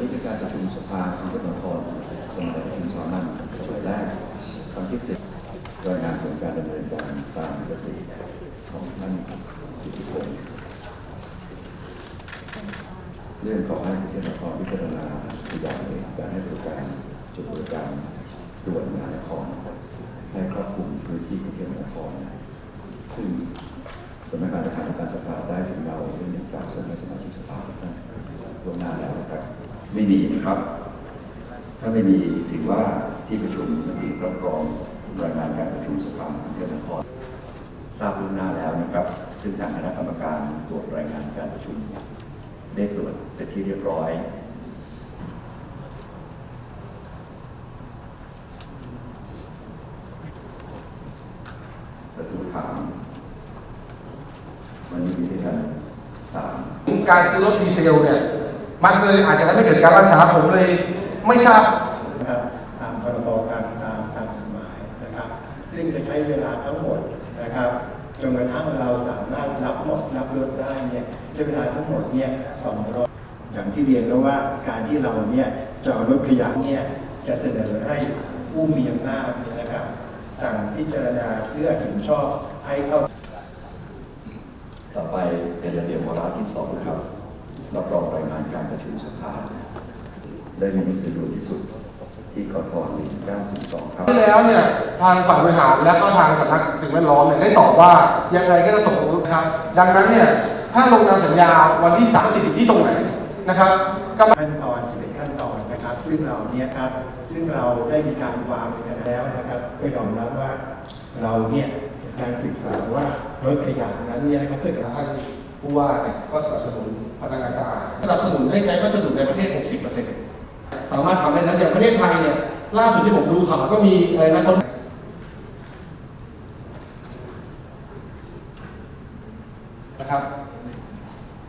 นี่คือการประชุมสภากรุงเทพมหานครสมัยประชุมสามัญสมัยแรกครั้งที่สิบรายงานผลการดำเนินการตามปกติของท่านอิทธิพลเรื่องขอให้กรุงเทพมหานครพิจารณาขยายการให้บริการจุดบริการด่วนมหานครให้ครอบคลุมพื้นที่กรุงเทพมหานครซึ่งสำนักงานประธานการสภาได้สิ่งเราเรื่องนี้กล่าวส่งให้สมาชิกสภาทุกท่านล่วงหน้าแล้วนะครับ ไม่มีนะครับ ถ้าไม่มีถือว่าที่ประชุมมีรับรองรายงานการประชุมสภากรุงเทพมหานครทราบล่วงหน้าแล้วนะครับ ซึ่งทางคณะกรรมการตรวจรายงานการประชุม ได้ตรวจเสร็จที่เรียบร้อยประตูถามวันนี้มีด้วยกันสามการซื้อรถดีเซลเนี่ย มันเลยอาจจะทำให้เกิดการล่าช้าผมเลยไม่ทราบนะครับตามพรบการตามตามกฎหมายนะครับ ซึ่งจะใช้เวลาทั้งหมดนะครับจนกระทั่งเราสามารถรับหมดรับรถได้เนี่ยใช้เวลาทั้งหมดเนี่ยสองร้อยอย่างที่เรียนแล้วว่าการที่เราเนี่ยจะเอารถขยะเนี่ยจะเสนอให้ผู้มีอำนาจเนี่ยนะครับ สั่งพิจารณาเพื่อเห็นชอบให้เข้า ต่อไปเป็นระเบียบวาระที่สองครับ รับรองรายงานการประชุมสภาได้มีหนังสือด่วนที่สุดที่กท1902ครับที่แล้วเนี่ยทางฝ่ายบริหารและก็ทางสำนักสิ่งแวดล้อมเนี่ยได้ตอบว่ายังไงก็จะส่งนะครับ ดังนั้นเนี่ยถ้าลงนามสัญญาวันที่สามติดที่ตรงไหนนะครับก็ขั้นตอนที่เป็นขั้นตอนนะครับ ซึ่งเราเนี่ยครับซึ่งเราได้มีการวางไว้กันแล้วนะครับก็ยอมรับว่าเราเนี่ยการศึกษาว่ารถขยะนั้นเนี่ยนะครับเพื่อท่าน ผู้ว่าเนี่ยก็สนับสนุนพนักงานสะอาดสนับสนุนให้ใช้วัสดุในประเทศ 60%สามารถทำได้แล้วอย่างประเทศไทยเนี่ยล่าสุดที่ผมดูข่าวก็มีอะไรนะเขานะครับ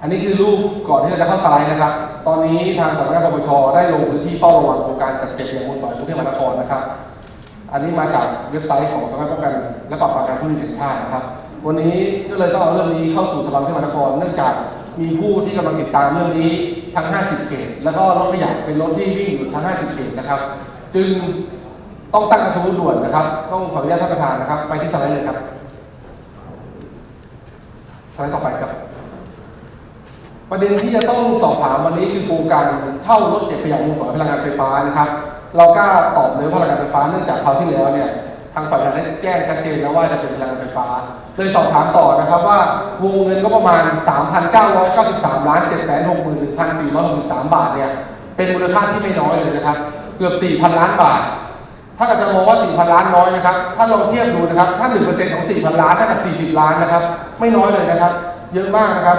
อันนี้คือรูปก่อนที่เราจะเข้าสไลด์นะครับ ตอนนี้ทางสำนักงานปปชได้ลงพื้นที่เฝ้าระวังโครงการจัดเก็บขยะมูลฝอยกรุงเทพมหานครนะครับ อันนี้มาจากเว็บไซต์ของสำนักงานป้องกัน และปราบปรามการทุจริตแห่งชาตินะครับ วันนี้ก็เลยต้องเอาเรื่องนี้เข้าสู่สภากรุงเทพมหานครเนื่องจากมีผู้ที่กำลังติดตามเรื่องนี้ทั้ง 50 เขต แล้วก็รถขยะเป็นรถที่วิ่งอยู่ทั้ง 50 เขตนะครับ จึงต้องตั้งกระทู้ด่วนนะครับ ต้องขออนุญาตท่านประธานนะครับ ไปที่สไลด์เลยครับสไลด์ต่อไปครับ ประเด็นที่จะต้องสอบถามวันนี้คือโครงการเช่ารถเก็บขยะมูลฝอยพลังงานไฟฟ้านะครับ เรากล้าตอบเลยว่าพลังงานไฟฟ้าเนื่องจากคราวที่แล้วเนี่ย ทางฝ่ายบริหารได้แจ้งชัดเจนแล้วว่าจะเป็นพลังงานไฟฟ้าเลยสอบถามต่อนะครับว่าวงเงินก็ประมาณ 3,993ล้าน761,463 บาทเนี่ยเป็นมูลค่าที่ไม่น้อยเลยนะครับ เกือบ 4,000 ล้านบาท ถ้าอาจจะมองว่า 4,000 ล้านน้อยนะครับ ถ้าลองเทียบดูนะครับ ถ้า 1%ของ 4,000 ล้านเท่ากับ 40 ล้านนะครับ ไม่น้อยเลยนะครับ เยอะมากนะครับ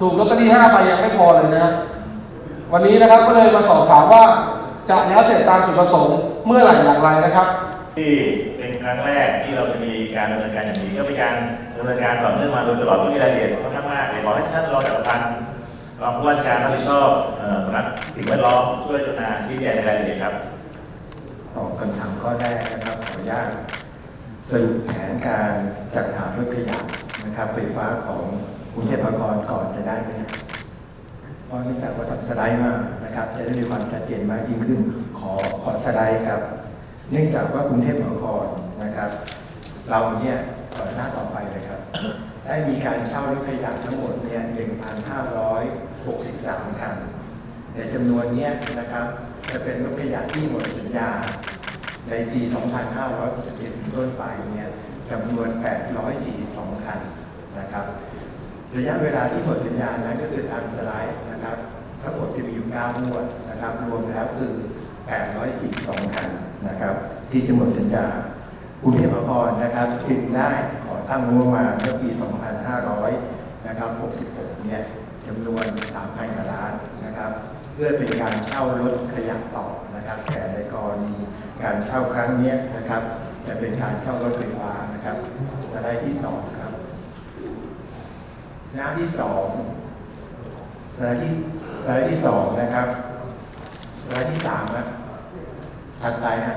ถูกลอตเตอรี่5ใบยังไม่พอเลยนะวันนี้นะครับก็เลยมาสอบถามว่าจะแล้วเสร็จตามจุดประสงค์เมื่อไหร่อย่างไรนะครับที่ ครั้งแรกที่เราจะมีการดำเนินการอย่างนี้ก็เป็นการดำเนินการต่อเนื่องมาโดยตลอดก็มีรายละเอียดค่อนข้างมากเลยขอให้ท่านรองจากประธานรองผู้ว่าราชการรับผิดชอบเอ่อสำนักสิ่งแวดล้อมช่วยกรุณาชี้แจงในรายละเอียดครับตอบคำถามข้อแรกนะครับขออนุญาตสรุปแผนการจัดหารถขยะนะครับไฟฟ้าของกรุงเทพมหานครก่อนจะได้ไหมเพราะเนื่องจากว่าทำสไลด์มานะครับ จะได้มีความชัดเจนมากยิ่งขึ้นขอขอสไลด์ครับ เนื่องจากว่ากรุงเทพมหานคร นะครับ เราเนี่ยขอหน้าต่อไปเลยครับ ได้มีการเช่ารถขยะทั้งหมดเนี่ย1,563คันในจำนวนเนี้ยนะครับ จะเป็นรถขยะที่หมดสัญญา ในปี 2567ต้นไปเนี่ยจำนวน 842 คันนะครับระยะเวลาที่หมดสัญญานั้นก็คือตามสไลด์นะครับ ทั้งหมดจะมีอยู่9งวดนะครับ รวมแล้วคือ 842 คันนะครับ ที่จะหมดสัญญา กรุงเทพมหานครนะครับจึงได้ขอตั้งงบประมาณเมื่อปี 2500 นะครับ 66 เนี่ยจำนวน 3,000กว่าล้านนะครับ เพื่อเป็นการเช่ารถขยะต่อนะครับ แต่ในกรณีการเช่าครั้งนี้นะครับ จะเป็นการเช่ารถไฟฟ้านะครับสไลด์ที่สองครับหน้าที่สองสไลด์ที่สไลด์ที่สองนะครับสไลด์ที่สามนะถัดไปนะ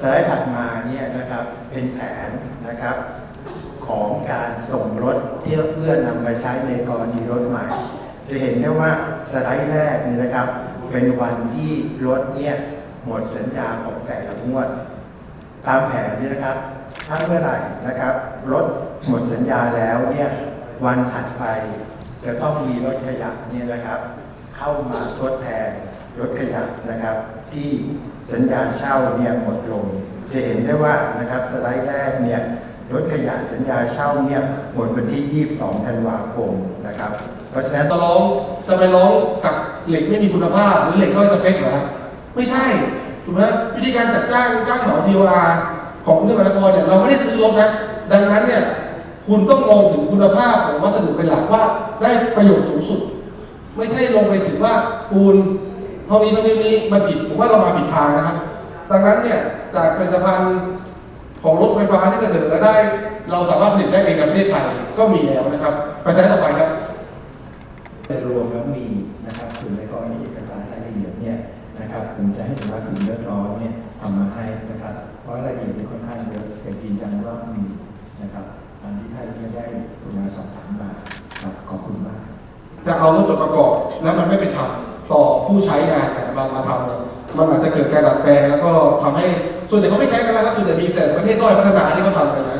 สไลด์ถัดมาเนี่ยนะครับเป็นแผนนะครับของการส่งรถเที่ยวเพื่อนำมาใช้ในกรณีรถใหม่ จะเห็นได้ว่าสไลด์แรกนี่นะครับ เป็นวันที่รถเนี่ยหมดสัญญาของแต่ละงวด ตามแผนนี้นะครับถ้าเมื่อไหร่นะครับรถหมดสัญญาแล้วเนี่ยวันถัดไปจะต้องมีรถขยะเนี่ยนะครับ เข้ามาทดแทน รถขยะนะครับ ที่สัญญาเช่าเนี่ยหมดลง จะเห็นได้ว่านะครับสไลด์แรกเนี่ยรถขยะสัญญาเช่าเนี่ยหมดวันที่ 22 ธันวาคมนะครับ เพราะฉะนั้นจะร้องจะไปร้องกับเหล็กไม่มีคุณภาพหรือเหล็กด้อยสเปคเหรอไม่ใช่ถูกไหมวิธีการจัดจ้างจ้างเหมาทีโออาร์ของกรุงเทพมหานครเนี่ยเราไม่ได้ซื้อรถนะดังนั้นเนี่ยคุณต้องมองถึงคุณภาพของวัสดุเป็นหลักว่าได้ประโยชน์สูงสุด ไม่ใช่ลงไปถึงว่าปูน เท่านี้เท่านี้นี้มันผิดผมว่าเรามาผิดทางนะครับ ดังนั้นเนี่ยจากผลิตภัณฑ์ของรถไฟฟ้าที่จะเสนอได้ เราสามารถผลิตได้เองในประเทศไทยก็มีแล้วนะครับ ไปสไลด์ต่อไปครับโดยรวมแล้วมีนะครับส่วนในกรณีเอกสารรายละเอียดเนี่ยนะครับผมจะให้สำนักสิ่งแวดล้อมเนี่ยทำมาให้นะครับ เพราะรายละเอียดนี่ค่อนข้างเยอะแต่ยืนยันว่ามีนะครับตามที่ท่านเนี่ยได้กรุณาสอบถามมาครับขอบคุณมากจะเอารถจดประกอบแล้วมันไม่เป็นธรรม ผู้ใช้งานมามาทำเนี่ยมันอาจจะเกิดการดัดแปลงแล้วก็ทำให้ส่วนใหญ่เขาไม่ใช้กันแล้วครับส่วนใหญ่มีแต่ประเทศด้อยพัฒนาที่เขาทำกันนะ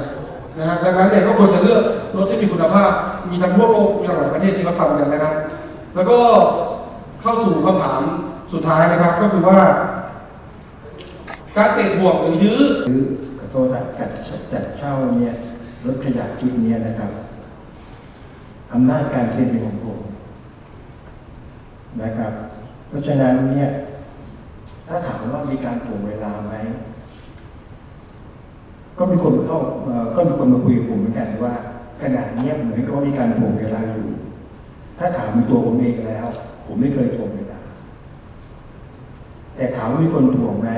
นะฮะดังนั้นเนี่ยก็ควรจะเลือกรถที่มีคุณภาพ มีทั้งทั่วโลกมีหลายประเทศที่เขาทำกันนะครับแล้วก็เข้าสู่คำถามสุดท้ายนะครับ ก็คือว่า การเตะบวกหรือยื้อหรือขอโทษนะจัดจัดเช่าเนี่ยรถขยะกินเนี่ยนะครับอำนาจการเซ็นเป็นของผมนะครับ เพราะฉะนั้นเนี่ยถ้าถามว่ามีการถ่วงเวลาไหมก็มีคนเข้าก็มีคนมาคุยกับผมเหมือนกันว่าขณะนี้เหมือนกับว่ามีการถ่วงเวลาอยู่ ถ้าถามตัวผมเองแล้ว ผมไม่เคยถ่วงเวลา แต่ถามว่ามีคนถ่วงไหม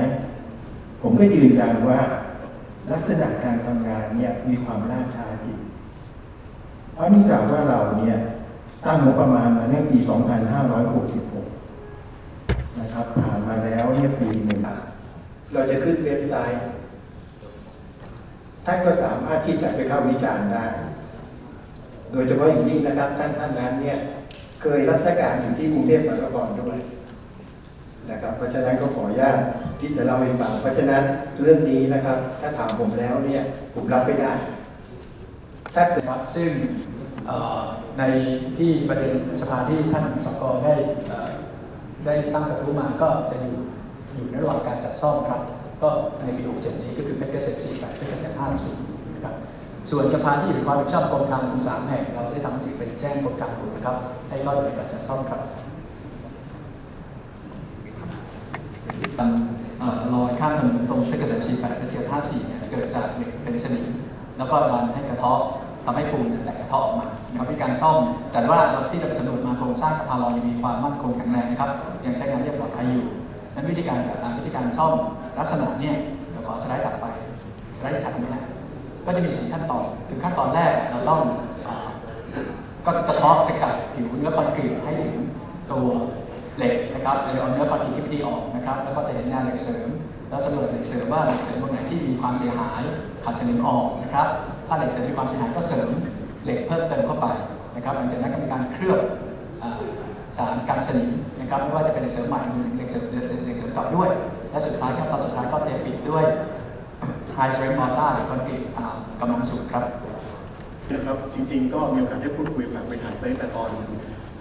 ผมก็ยืนยันว่า ลักษณะการทำงานเนี่ยมีความล่าช้าจริงเพราะเนื่องจากว่าเราเนี่ยตั้งงบประมาณมาในปี 2566 นะครับ ผ่านมาแล้วเนี่ยปีหนึ่งเราจะขึ้นเว็บไซต์ ท่านก็สามารถที่จะไปเข้าวิจารณ์ได้ โดยเฉพาะอย่างยิ่งนะครับ ท่านท่านนั้นเนี่ยเคยรับราชการอยู่ที่กรุงเทพมหานครด้วยนะครับ เพราะฉะนั้นก็ขออนุญาตที่จะเล่าให้ฟังเพราะฉะนั้นเรื่องนี้นะครับ ถ้าถามผมแล้วเนี่ยผมรับไม่ได้ ถ้าเกิดซึ่งในที่ประเด็นสภาที่ท่านสกได้อ่อ ได้ตั้งกระทู้มาก็จะอยู่อยู่ในระหว่างการจัดซ่อมครับ ก็ในปี67นี้ก็คือเพชรเกษตร48เพชรเกษตร54นะครับส่วนสภาที่อยู่ในความรับผิดชอบกรมการสามแห่งเราได้ทำหนังสือไปแจ้งกรมการหลวงนะครับ ให้เข้าดำเนินการจัดซ่อมครับเอ่อรอยข้ามถนนตรงเพชรเกษม48เพชรเกษม54เนี่ยเกิดจากเหล็กเป็นสนิมแล้วก็ดันให้กระเทาะ ทำให้ปูนแตกกระเทาะออกมานะครับมีการซ่อม แต่ว่าเราที่จะไปสำรวจมาโครงสร้างสะพานลอยยังมีความมั่นคงแข็งแรงนะครับยังใช้งานเรียบปลอดภัยอยู่นั้นวิธีการจัดการวิธีการซ่อมลักษณะเนี่ยเดี๋ยวขอสไลด์ถัดไปสไลด์ถัดนี้นะก็จะมีสี่ขั้นตอนคือขั้นตอนแรกเราต้องก็กระเทาะสกัดผิวเนื้อคอนกรีตให้ถึงตัวเหล็กนะครับโดยเอาเนื้อคอนกรีตที่ไม่ดีออกนะครับ แล้วก็จะเห็นงานเหล็กเสริม แล้วสำรวจเหล็กเสริมว่าเหล็กเสริมตรงไหนที่มีความเสียหายขาดสนิมออกนะครับ ถ้าเหล็กเสริมมีความเสียหายก็เสริมเหล็กเพิ่มเติมเข้าไปนะครับหลังจากนั้นก็มีการเคลือบสารกันสนิมนะครับไม่ว่าจะเป็นเหล็กเสริมใหม่หรือเหล็กเสริมเหล็กเสริมเก่าด้วย และสุดท้ายขั้นตอนสุดท้ายก็เทปิดด้วย high strength mortar หรือคอนกรีตกำลังสูงครับนะครับจริงๆ ก็มีโอกาสได้พูดคุยกับทางบริหารไปตั้งแต่ตอน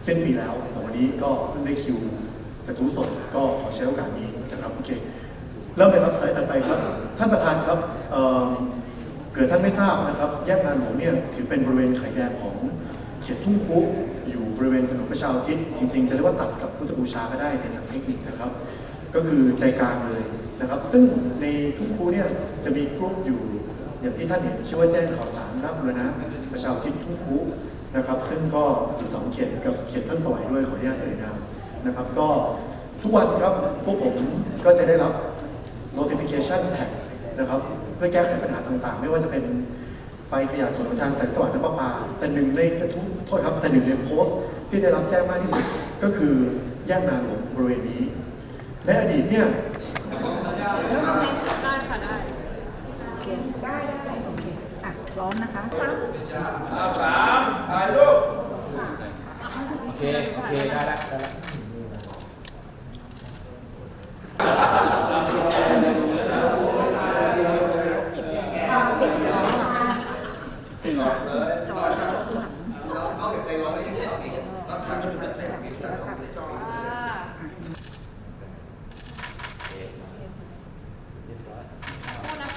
เส้นปีแล้วแต่วันนี้ก็เพิ่งได้คิวกระทู้สดก็ขอใช้โอกาสนี้นะครับโอเคเริ่มเลยครับสไลด์ถัดไปครับท่านประธานครับ เกิดท่านไม่ทราบนะครับ แยกนาหลวงเนี่ยถือเป็นบริเวณไข่แดงของเขตทุ่งคุอยู่บริเวณถนนประชาอุทิศจริงๆ จะเรียกว่าตัดกับพุทธบูชาก็ได้ในทางเทคนิคนะครับ ก็คือใจกลางเลยนะครับ ซึ่งในทุ่งคูเนี่ยจะมีกลุ่มอยู่อย่างที่ท่านเห็นชื่อว่าแจ้งข่าวสารรับเลยนะประชาธิปทุ่งคูนะครับ ซึ่งก็อยู่สองเขตกับเขตท่านสวยด้วยขออนุญาตเอ่ยนามนะครับ ก็ทุกวันครับพวกผมก็จะได้รับ notification tag นะครับ เพื่อแก้ไขปัญหาต่างๆ ไม่ว่าจะเป็นไฟขยะส่วนทางสายสว่างน้ำประปาแต่หนึ่งในกระทุ้โทษครับแต่หนึ่งในโพสต์ที่ได้รับแจ้งมากที่สุดก็คือแยกนาหลวงบริเวณนี้ในอดีตเนี่ยได้ค่ะได้โอเคได้ได้โอเคอะร้อนนะคะโอเคโอเคได้แล้วได้แล้ว